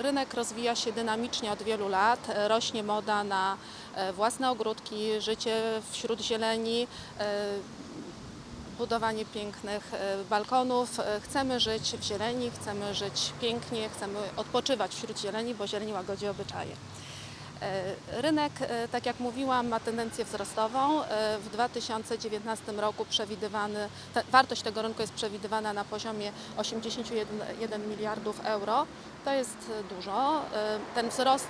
Rynek rozwija się dynamicznie od wielu lat. Rośnie moda na e, własne ogródki, życie wśród zieleni, e, budowanie pięknych e, balkonów. Chcemy żyć w zieleni, chcemy żyć pięknie, chcemy odpoczywać wśród zieleni, bo zieleni łagodzi obyczaje. E, Rynek, e, tak jak mówiłam, ma tendencję wzrostową. E, W 2019 roku przewidywany, wartość tego rynku jest przewidywana na poziomie 81 miliardów euro. To jest dużo. Ten wzrost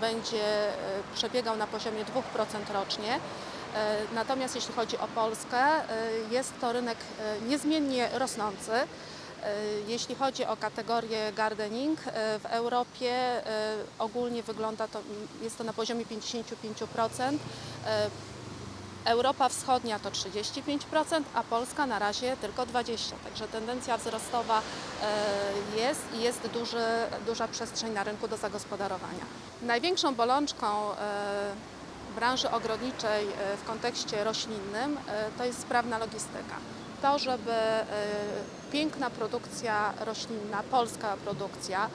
będzie przebiegał na poziomie 2% rocznie. Natomiast jeśli chodzi o Polskę, jest to rynek niezmiennie rosnący. E, Jeśli chodzi o kategorię gardening, e, w Europie e, ogólnie wygląda to, jest to na poziomie 55%. E, Europa Wschodnia to 35%, a Polska na razie tylko 20%. Także tendencja wzrostowa jest i jest duży, duża przestrzeń na rynku do zagospodarowania. Największą bolączką branży ogrodniczej e, w kontekście roślinnym e, to jest sprawna logistyka. To, żeby e, piękna produkcja roślinna, polska produkcja,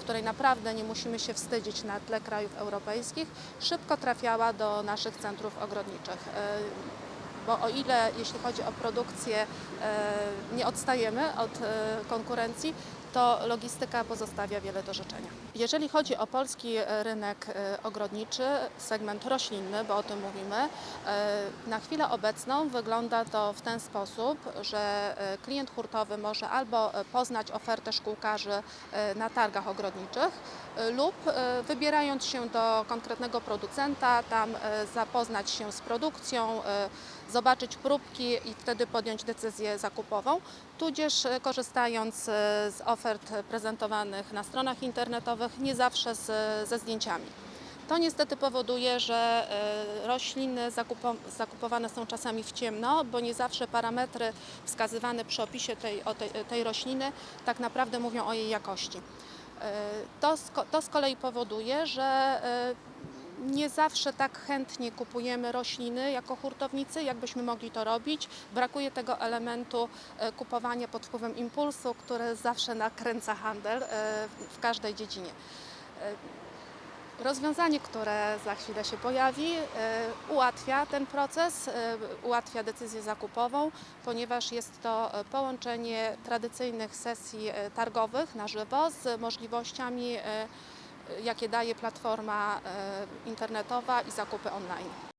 której naprawdę nie musimy się wstydzić na tle krajów europejskich, szybko trafiała do naszych centrów ogrodniczych. Bo o ile jeśli chodzi o produkcję e, nie odstajemy od e, konkurencji, to logistyka pozostawia wiele do życzenia. Jeżeli chodzi o polski e, rynek ogrodniczy, segment roślinny, bo o tym mówimy, na chwilę obecną wygląda to w ten sposób, że klient hurtowy może albo poznać ofertę szkółkarzy na targach ogrodniczych lub wybierając się do konkretnego producenta, tam zapoznać się z produkcją, zobaczyć próbki i wtedy podjąć decyzję zakupową, tudzież e, korzystając e, z ofert prezentowanych na stronach internetowych, nie zawsze z, ze zdjęciami. To niestety powoduje, że e, rośliny zakupo, zakupowane są czasami w ciemno, bo nie zawsze parametry wskazywane przy opisie tej, tej, tej rośliny tak naprawdę mówią o jej jakości. To to z kolei powoduje, że nie zawsze tak chętnie kupujemy rośliny jako hurtownicy, jakbyśmy mogli to robić. Brakuje tego elementu e, kupowania pod wpływem impulsu, który zawsze nakręca handel e, w każdej dziedzinie. E, Rozwiązanie, które za chwilę się pojawi, ułatwia ten proces, ułatwia decyzję zakupową, ponieważ jest to połączenie tradycyjnych sesji targowych na żywo z możliwościami, jakie daje platforma e, internetowa i zakupy online.